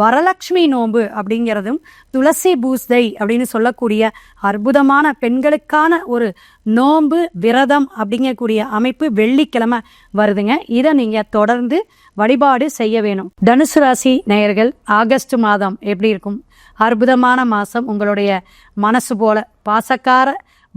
வரலட்சுமி நோன்பு அப்படிங்கிறதும் துளசி பூஸ்தை அப்படின்னு சொல்லக்கூடிய அற்புதமான பெண்களுக்கான ஒரு நோன்பு விரதம் அப்படிங்கக்கூடிய அமைப்பு வெள்ளிக்கிழமை வருதுங்க. இதை நீங்கள் தொடர்ந்து வழிபாடு செய்ய வேணும். தனுசு ராசி நேயர்கள் ஆகஸ்ட் மாதம் எப்படி இருக்கும்? அற்புதமான மாதம் உங்களுடைய மனசு போல. பாசக்கார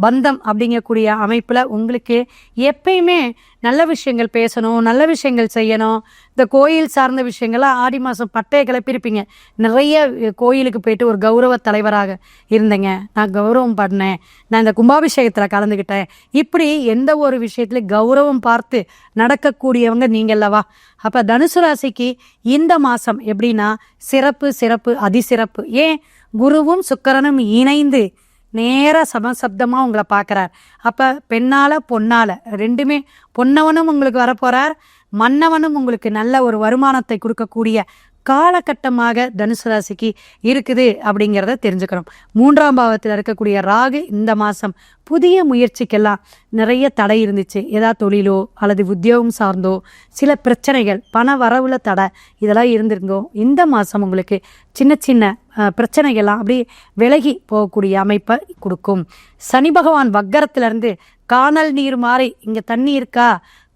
பந்தம் அப்படிங்கக்கூடிய அமைப்பில் உங்களுக்கு எப்பயுமே நல்ல விஷயங்கள் பேசணும் நல்ல விஷயங்கள் செய்யணும். இந்த கோயில் சார்ந்த விஷயங்கள்லாம் ஆடி மாதம் பட்டையை கிளப்பியிருப்பீங்க நிறைய கோயிலுக்கு போயிட்டு ஒரு கௌரவ தலைவராக இருந்தேங்க. நான் கௌரவம் பண்ணேன். நான் இந்த கும்பாபிஷேகத்தில் கலந்துக்கிட்டேன் இப்படி எந்த ஒரு விஷயத்துலையும் கௌரவம் பார்த்து நடக்கக்கூடியவங்க நீங்கள்லவா அப்போ தனுசு ராசிக்கு இந்த மாதம் எப்படின்னா சிறப்பு சிறப்பு அதிசிறப்பு. ஏன்? குருவும் சுக்கரனும் இணைந்து நேராக சமசப்தமாக உங்களை பார்க்குறார். அப்போ பெண்ணால் பொண்ணால் ரெண்டுமே பொன்னவனும் உங்களுக்கு வரப்போகிறார் மன்னவனும் உங்களுக்கு நல்ல ஒரு வருமானத்தை கொடுக்கக்கூடிய காலகட்டமாக தனுசு ராசிக்கு இருக்குது அப்படிங்கிறத தெரிஞ்சுக்கணும். மூன்றாம் பாவத்தில் இருக்கக்கூடிய ராகு இந்த மாதம் புதிய முயற்சிக்கெல்லாம் நிறைய தடை இருந்துச்சு. ஏதாவது தொழிலோ அல்லது உத்தியோகம் சார்ந்தோ சில பிரச்சனைகள் பண வரவுல தடை இதெல்லாம் இருந்திருந்தோ இந்த மாதம் உங்களுக்கு சின்ன சின்ன பிரச்சனைகள்லாம் அப்படியே விலகி போகக்கூடிய அமைப்பை கொடுக்கும். சனி பகவான் வக்கரத்துலேருந்து காணல் நீர் மாறி இங்கே தண்ணி இருக்கா?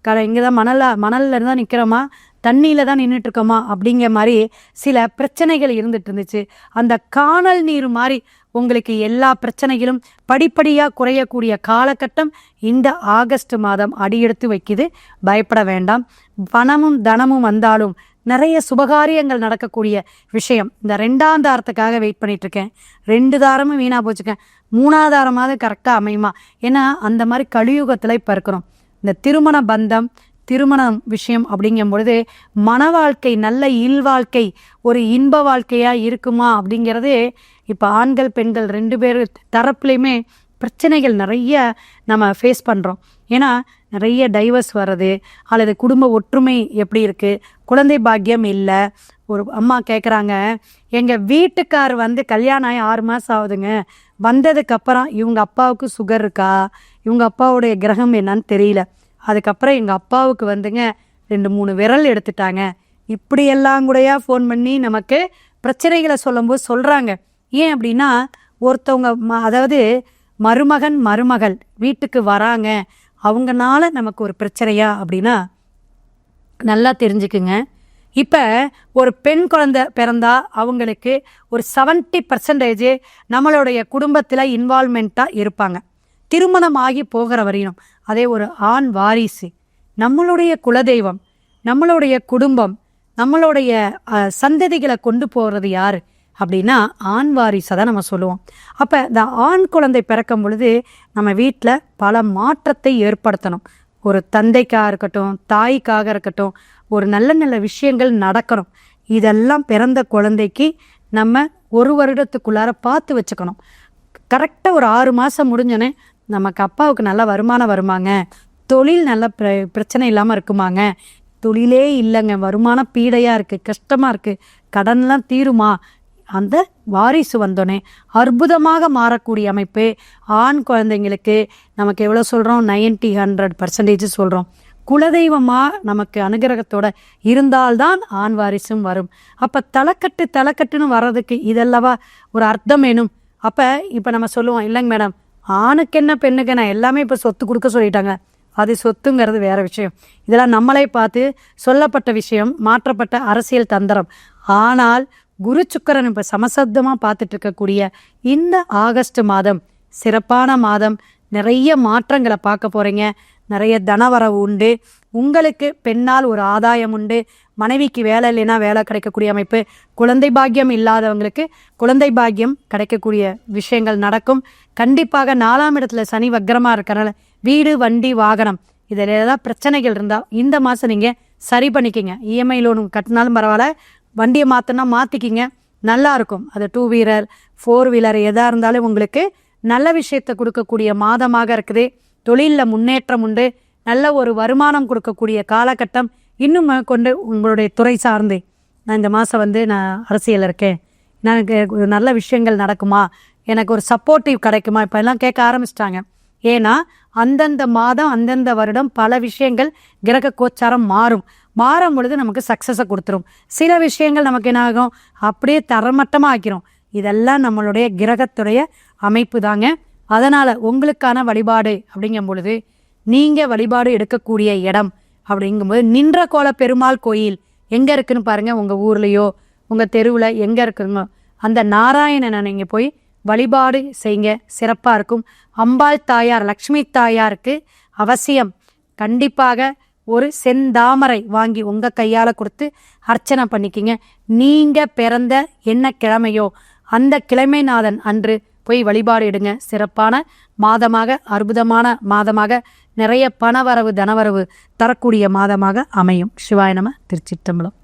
க இங்கே தான் மணலா மணல்ல தான் நிற்கிறோமா தண்ணியில் தான் நின்றுட்டுருக்கோமா அப்படிங்கிற மாதிரி சில பிரச்சனைகள் இருந்துட்டு இருந்துச்சு. அந்த காணல் நீர் மாதிரி உங்களுக்கு எல்லா பிரச்சனைகளும் படிப்படியாக குறையக்கூடிய காலகட்டம் இந்த ஆகஸ்ட் மாதம் அடியெடுத்து வைக்குது. பயப்பட வேண்டாம். பணமும் தனமும் வந்தாலும் நிறைய சுபகாரியங்கள் நடக்கக்கூடிய விஷயம். இந்த ரெண்டாம் தாரத்துக்காக வெயிட் பண்ணிட்டு இருக்கேன் ரெண்டு தாரமும் வீணாக போச்சுக்கேன். மூணாவது தாரமாவது கரெக்டாக அமையுமா? ஏன்னா அந்த மாதிரி கலியுகத்தில் இப்போ இருக்கிறோம். இந்த திருமண பந்தம் திருமணம் விஷயம் அப்படிங்கும் பொழுது மன வாழ்க்கை நல்ல இல்வாழ்க்கை ஒரு இன்ப வாழ்க்கையாக இருக்குமா அப்படிங்கிறது இப்போ ஆண்கள் பெண்கள் ரெண்டு பேர் தரப்புலையுமே பிரச்சனைகள் நிறைய நம்ம ஃபேஸ் பண்ணுறோம் ஏன்னா நிறைய டைவர்ஸ் வர்றது அல்லது குடும்ப ஒற்றுமை எப்படி இருக்குது குழந்தை பாக்கியம் இல்லை ஒரு அம்மா கேட்குறாங்க எங்கள் வீட்டுக்கார் வந்து கல்யாணம் ஆகி ஆறு மாதம் ஆகுதுங்க வந்ததுக்கப்புறம் இவங்க அப்பாவுக்கு சுகர் இருக்கா இவங்க அப்பாவுடைய கிரகம் என்னன்னு தெரியல. அதுக்கப்புறம் எங்கள் அப்பாவுக்கு வந்துங்க ரெண்டு மூணு விரல் எடுத்துட்டாங்க. இப்படியெல்லாம் கூடயா ஃபோன் பண்ணி நமக்கு பிரச்சனைகளை சொல்லும்போது சொல்கிறாங்க ஏன் அப்படின்னா ஒருத்தவங்க ம அதாவது மருமகன் மருமகள் வீட்டுக்கு வராங்க அவங்கனால நமக்கு ஒரு பிரச்சனையா அப்படின்னா நல்லா தெரிஞ்சுக்குங்க. இப்போ ஒரு பெண் குழந்தை பிறந்தா அவங்களுக்கு ஒரு 70% பர்சன்டேஜ் நம்மளுடைய குடும்பத்தில் இன்வால்மெண்ட்டாக இருப்பாங்க. திருமணம் ஆகி போகிற வரையும் அதே ஒரு ஆண் வாரிசு நம்மளுடைய குலதெய்வம் நம்மளுடைய குடும்பம் நம்மளுடைய சந்ததிகளை கொண்டு போகிறது யார்? அப்படின்னா ஆண் வாரிசை தான் நம்ம சொல்லுவோம். அப்போ இந்த ஆண் குழந்தை பிறக்கும் பொழுது நம்ம வீட்டில் பல மாற்றத்தை ஏற்படுத்தணும். ஒரு தந்தைக்காக இருக்கட்டும் தாய்க்காக இருக்கட்டும் ஒரு நல்ல நல்ல விஷயங்கள் நடக்கணும். இதெல்லாம் பிறந்த குழந்தைக்கு நம்ம ஒரு வருடத்துக்குள்ளார பார்த்து வச்சுக்கணும். கரெக்டாக ஒரு ஆறு மாதம் முடிஞ்சோன்னே நமக்கு அப்பாவுக்கு நல்ல வருமானம் வருமாங்க. தொழில் நல்ல பிர பிரச்சனை இல்லாமல் இருக்குமாங்க. தொழிலே இல்லைங்க. வருமானம் பீடையாக இருக்குது கஷ்டமாக இருக்குது கடன்லாம் தீருமா? அந்த வாரிசு வந்தோடனே அற்புதமாக மாறக்கூடிய அமைப்பு. ஆண் குழந்தைங்களுக்கு நமக்கு எவ்வளோ சொல்கிறோம் 90 ஹண்ட்ரட் பர்சன்டேஜ் சொல்கிறோம் குலதெய்வமாக நமக்கு அனுகிரகத்தோட இருந்தால்தான் ஆண் வாரிசும் வரும். அப்போ தலைக்கட்டு தலைக்கட்டுன்னு வர்றதுக்கு இதல்லவா ஒரு அர்த்தம் வேணும். அப்போ இப்போ நம்ம சொல்லுவோம் இல்லைங்க மேடம் ஆணுக்கு என்ன பெண்ணுக்கு நான் எல்லாமே இப்போ சொத்து கொடுக்க சொல்லிட்டாங்க. அது சொத்துங்கிறது வேறு விஷயம். இதெல்லாம் நம்மளே பார்த்து சொல்லப்பட்ட விஷயம் மாற்றப்பட்ட அரசியல் தந்திரம். ஆனால் குரு சுக்கரன் இப்போ சமசப்தமாக பார்த்துட்டு இருக்கக்கூடிய இந்த ஆகஸ்ட் மாதம் சிறப்பான மாதம். நிறைய மாற்றங்களை பார்க்க போகிறீங்க நிறைய தனவரவு உண்டு. உங்களுக்கு பெண்ணால் ஒரு ஆதாயம் உண்டு. மனைவிக்கு வேலை இல்லைன்னா வேலை கிடைக்கக்கூடிய அமைப்பு. குழந்தை பாக்கியம் இல்லாதவங்களுக்கு குழந்தை பாக்கியம் கிடைக்கக்கூடிய விஷயங்கள் நடக்கும். கண்டிப்பாக நாலாம் இடத்துல சனி வக்கரமாக இருக்கிறனால வீடு வண்டி வாகனம் இதில் ஏதாவது பிரச்சனைகள் இருந்தால் இந்த மாதம் நீங்கள் சரி பண்ணிக்கிங்க. இஎம்ஐ லோன் கட்டினாலும் பரவாயில்ல. வண்டியை மாற்றினா மாற்றிக்கிங்க நல்லா இருக்கும். அது டூ வீலர் ஃபோர் வீலர் எதாக இருந்தாலும் உங்களுக்கு நல்ல விஷயத்தை கொடுக்கக்கூடிய மாதமாக இருக்குது. தொழிலில் முன்னேற்றம் உண்டு. நல்ல ஒரு வருமானம் கொடுக்கக்கூடிய காலகட்டம் இன்னும் கொண்டு உங்களுடைய துறை சார்ந்து. நான் இந்த மாதம் வந்து நான் அரசியல் இருக்கேன். எனக்கு நல்ல விஷயங்கள் நடக்குமா? எனக்கு ஒரு சப்போர்ட்டிவ் கிடைக்குமா? இப்போ எல்லாம் கேட்க ஆரம்பிச்சிட்டாங்க. ஏன்னா அந்தந்த மாதம் அந்தந்த வருடம் பல விஷயங்கள் கிரக கோச்சாரம் மாறும். மாறும் பொழுது நமக்கு சக்ஸஸை கொடுத்துரும். சில விஷயங்கள் நமக்கு என்ன ஆகும் அப்படியே தரமட்டமாக ஆக்கிரும் இதெல்லாம் நம்மளுடைய கிரகத்துடைய அமைப்பு தாங்க அதனால் உங்களுக்கான வழிபாடு அப்படிங்கும் பொழுது நீங்கள் வழிபாடு எடுக்கக்கூடிய இடம் அப்படிங்கும்போது நின்ற கோல பெருமாள் கோயில் எங்கே இருக்குன்னு பாருங்கள் உங்கள் ஊர்லேயோ உங்கள் தெருவில் எங்கே இருக்குங்க? அந்த நாராயணனை நீங்கள் போய் வழிபாடு செய்யுங்க சிறப்பாக இருக்கும். அம்பாள் தாயார் லக்ஷ்மி தாயாருக்கு அவசியம் கண்டிப்பாக ஒரு செந்தாமரை வாங்கி உங்கள் கையால் கொடுத்து அர்ச்சனை பண்ணிக்கிங்க. நீங்கள் பிறந்த என்ன கிழமையோ அந்த கிழமைநாதன் அன்று போய் வழிபாடு எடுங்க. சிறப்பான மாதமாக அற்புதமான மாதமாக நிறைய பணவரவு தனவரவு தரக்கூடிய மாதமாக அமையும். சிவாய நம திருச்சிற்றம்பலம்.